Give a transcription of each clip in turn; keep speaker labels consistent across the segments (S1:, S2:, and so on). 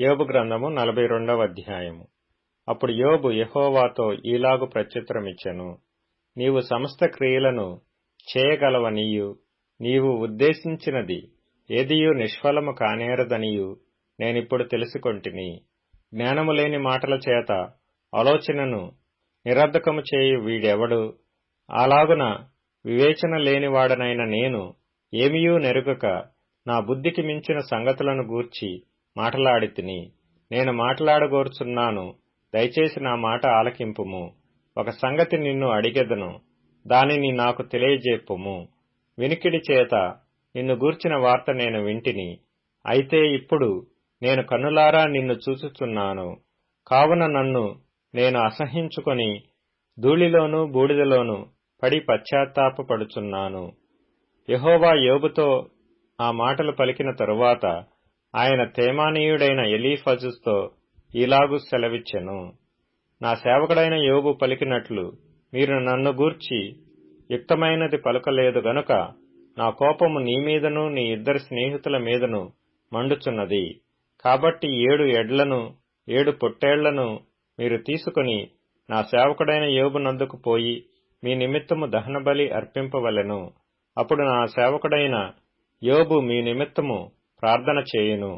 S1: యోబు గ్రంథము నలభై రెండవ అధ్యాయము. అప్పుడు యోబు యహోవాతో ఈలాగు ప్రత్యుత్తరమిచ్చెను. నీవు సమస్త క్రియలను చేయగలవనియు నీవు ఉద్దేశించినది ఏదియూ నిష్ఫలము కానేరదనియు నేనిప్పుడు తెలుసుకొంటిని. జ్ఞానము లేని మాటల చేత ఆలోచనను నిరర్ధకము చేయు వీడెవడు? అలాగున వివేచన లేనివాడనైన నేను ఏమియూ నెరుగక నా బుద్ధికి మించిన సంగతులను గూర్చి మాటలాడితిని నేను మాట్లాడగోరుచున్నాను. దయచేసి నా మాట ఆలకింపుము. ఒక సంగతి నిన్ను అడిగెదను. దానిని నాకు తెలియజేపుము. వినికిడి చేత నిన్ను గూర్చిన వార్త నేను వింటిని. అయితే ఇప్పుడు నేను కన్నులారా నిన్ను చూచుచున్నాను. కావున నన్ను నేను అసహించుకొని ధూళిలోనూ బూడిదలోనూ పడి పశ్చాత్తాపపడుచున్నాను. యహోవా యోబుతో ఆ మాటలు పలికిన తరువాత ఆయన తేమానీయుడైన ఎలీఫజుతో ఇలాగు సెలవిచ్చెను. నా సేవకుడైన యోగు పలికినట్లు మీరు నన్ను గూర్చి యుక్తమైనది పలుకలేదు గనుక నా కోపము నీ మీదను నీ ఇద్దరి స్నేహితుల మీదను మండుచున్నది. కాబట్టి ఏడు ఎడ్లను ఏడు పొట్టేళ్ళను మీరు తీసుకుని నా సేవకుడైన యోబు నందుకు పోయి మీ నిమిత్తము దహనబలి అర్పింపవలెను. అప్పుడు నా సేవకుడైన యోబు మీ నిమిత్తము ప్రార్థన చేయును.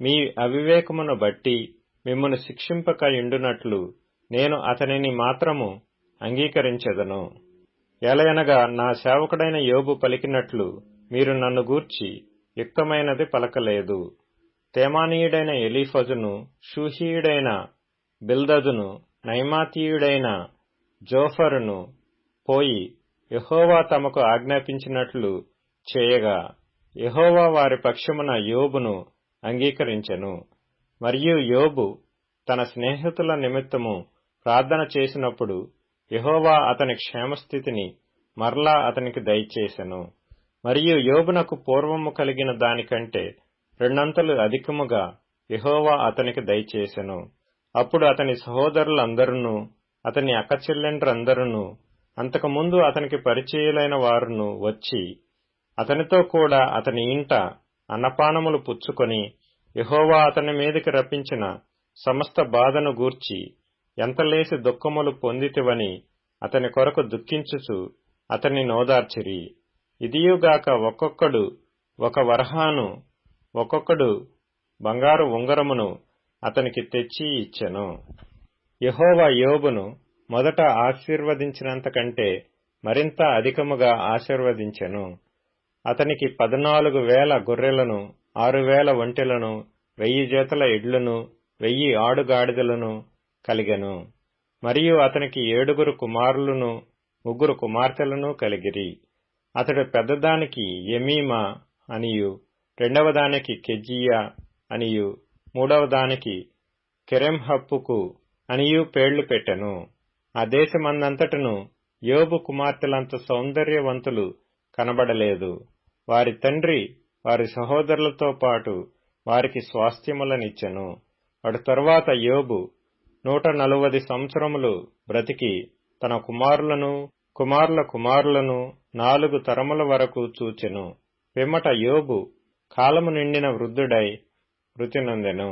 S1: మీ అవివేకమును బట్టి మిమ్మను శిక్షింపక ఇండునట్లు నేను అతనిని మాత్రము అంగీకరించెదను. ఎలయనగా నా సేవకుడైన యోబు పలికినట్లు మీరు నన్ను గూర్చి యుక్తమైనది పలకలేదు. తేమానీయుడైన ఎలీఫజును షూహీయుడైన బిల్దజును నైమాతీయుడైన జోఫరును పోయి యహోవా తమకు ఆజ్ఞాపించినట్లు చేయగా యహోవా వారి పక్షమున యోబును అంగీకరించెను. మరియు యోబు తన స్నేహితుల నిమిత్తము ప్రార్థన చేసినప్పుడు యహోవా అతని క్షేమస్థితిని మరలా అతనికి దయచేసెను. మరియు యోబునకు పూర్వము కలిగిన దానికంటే రెండంతలు అధికముగా యహోవా అతనికి దయచేసెను. అప్పుడు అతని సహోదరులందరూ అతని అక్కచెల్లెండ్రందరూ అంతకుముందు అతనికి పరిచయులైన వారును వచ్చి అతనితో కూడా అతని ఇంట అన్నపానములు పుచ్చుకొని యహోవా అతని మీదకి రప్పించిన సమస్త బాధను గూర్చి ఎంతలేసి దుఃఖములు పొందితివని అతని కొరకు దుఃఖించుచు అతన్ని నోదార్చిరి. ఇదియుగాక ఒక్కొక్కడు ఒక వరహాను ఒక్కొక్కడు బంగారు ఉంగరమును అతనికి తెచ్చి ఇచ్చెను. యహోవా యోబును మొదట ఆశీర్వదించినంతకంటే మరింత అధికముగా ఆశీర్వదించెను. అతనికి పద్నాలుగు వేల గొర్రెలను ఆరు వేల ఒంటెలను వెయ్యి జతల ఎడ్లను వెయ్యి ఆడుగాడిదలను కలిగెను. మరియు అతనికి ఏడుగురు కుమారులను ముగ్గురు కుమార్తెలను కలిగిరి. అతడు పెద్దదానికి ఎమీమా అనియు రెండవ దానికి అనియు మూడవ దానికి కెరెంహప్పుకు అనియు పేళ్ళు పెట్టెను. ఆ దేశమందంతటను యోబు కుమార్తెలంత సౌందర్యవంతులు కనబడలేదు. వారి తండ్రి వారి సహోదరులతో పాటు వారికి స్వాస్థ్యములనిచ్చెను. అటు తరువాత యోబు నూట నలువది సంవత్సరములు బ్రతికి తన కుమారులను కుమారుల కుమారులను నాలుగు తరముల వరకు చూచెను. పిమ్మట యోబు కాలము నిండిన వృద్ధుడై మృతి నొందెను